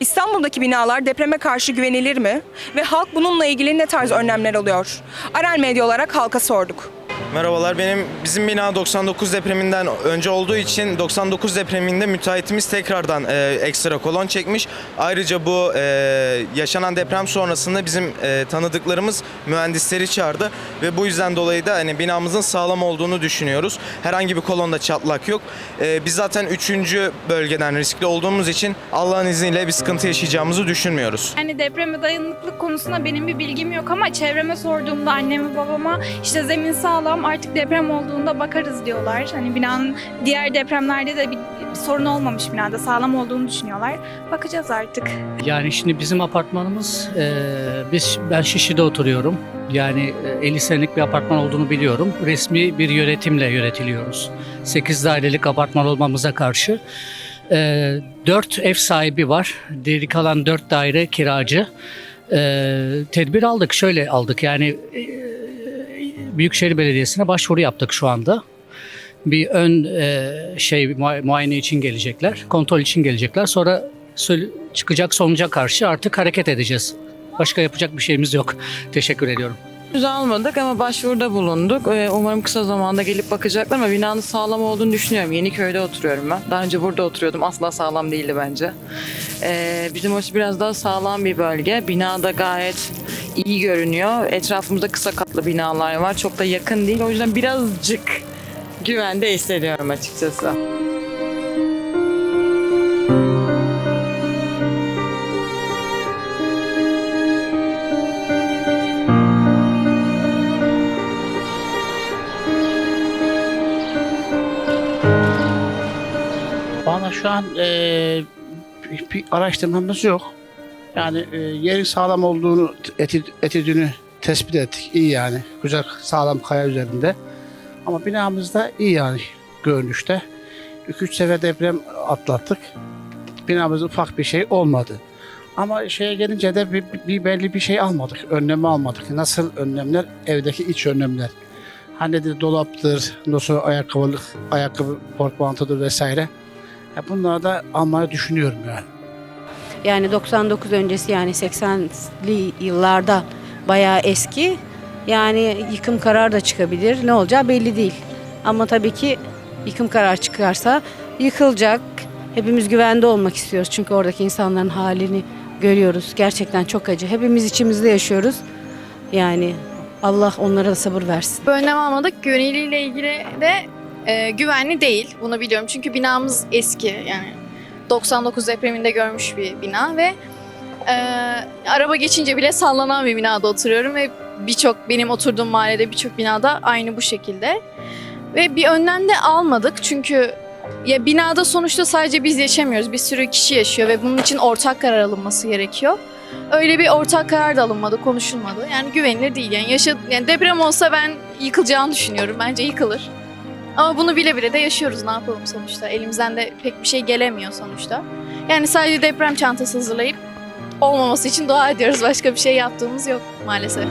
İstanbul'daki binalar depreme karşı güvenilir mi? Ve halk bununla ilgili ne tarz önlemler alıyor? Arel Medya olarak halka sorduk. Merhabalar. Benim bizim bina 99 depreminden önce olduğu için 99 depreminde müteahhitimiz tekrardan e, ekstra kolon çekmiş. Ayrıca bu e, yaşanan deprem sonrasında bizim e, tanıdıklarımız mühendisleri çağırdı ve bu yüzden dolayı da hani binamızın sağlam olduğunu düşünüyoruz. Herhangi bir kolonda çatlak yok. E, biz zaten 3. bölgeden riskli olduğumuz için Allah'ın izniyle bir sıkıntı yaşayacağımızı düşünmüyoruz. Yani depreme dayanıklık konusunda benim bir bilgim yok ama çevreme sorduğumda anneme babama işte zemin sağlam artık deprem olduğunda bakarız diyorlar. Hani binanın diğer depremlerde de bir, bir sorun olmamış binada sağlam olduğunu düşünüyorlar. Bakacağız artık. Yani şimdi bizim apartmanımız, e, biz ben Şişli'de oturuyorum. Yani e, 50 senelik bir apartman olduğunu biliyorum. Resmi bir yönetimle yönetiliyoruz. 8 dairelik apartman olmamıza karşı. E, 4 ev sahibi var. Geri kalan 4 daire kiracı. E, tedbir aldık. Şöyle aldık yani e, Büyükşehir Belediyesi'ne başvuru yaptık şu anda. Bir ön e, şey mua- muayene için gelecekler, kontrol için gelecekler. Sonra çıkacak sonuca karşı artık hareket edeceğiz. Başka yapacak bir şeyimiz yok. Teşekkür ediyorum. Henüz almadık ama başvuruda bulunduk. Ee, Umarım kısa zamanda gelip bakacaklar ama binanın sağlam olduğunu düşünüyorum. Yeniköy'de oturuyorum ben. Daha önce burada oturuyordum. Asla sağlam değildi bence. Ee, bizim orası biraz daha sağlam bir bölge. Bina da gayet iyi görünüyor. Etrafımızda kısa katlı binalar var. Çok da yakın değil. O yüzden birazcık güvende hissediyorum açıkçası. Valla şu an e, bir, bir araştırmamız yok. Yani e, yerin sağlam olduğunu, eti, etüdünü tespit ettik. İyi yani. Güzel sağlam kaya üzerinde. Ama binamız da iyi yani görünüşte. 2-3 sefer deprem atlattık. Binamızda ufak bir şey olmadı. Ama şeye gelince de bir, bir belli bir şey almadık. Önlemi almadık. Nasıl önlemler? Evdeki iç önlemler. Hani de dolaptır, nasıl ayakkabılık, ayakkabı portmantodur vesaire. Ya bunları da almayı düşünüyorum yani. Yani 99 öncesi yani 80'li yıllarda bayağı eski. Yani yıkım kararı da çıkabilir. Ne olacağı belli değil. Ama tabii ki yıkım kararı çıkarsa yıkılacak. Hepimiz güvende olmak istiyoruz. Çünkü oradaki insanların halini görüyoruz. Gerçekten çok acı. Hepimiz içimizde yaşıyoruz. Yani Allah onlara da sabır versin. önlem almadık. Güveniliğiyle ilgili de e, güvenli değil. Bunu biliyorum. Çünkü binamız eski. Yani 99 depreminde görmüş bir bina ve e, araba geçince bile sallanan bir binada oturuyorum ve birçok benim oturduğum mahallede birçok binada aynı bu şekilde. Ve bir önlem de almadık çünkü ya binada sonuçta sadece biz yaşamıyoruz. Bir sürü kişi yaşıyor ve bunun için ortak karar alınması gerekiyor. Öyle bir ortak karar da alınmadı, konuşulmadı. Yani güvenilir değil. Yani, yaşa, yani deprem olsa ben yıkılacağını düşünüyorum. Bence yıkılır. Ama bunu bile bile de yaşıyoruz. Ne yapalım sonuçta? Elimizden de pek bir şey gelemiyor sonuçta. Yani sadece deprem çantası hazırlayıp olmaması için dua ediyoruz. Başka bir şey yaptığımız yok maalesef.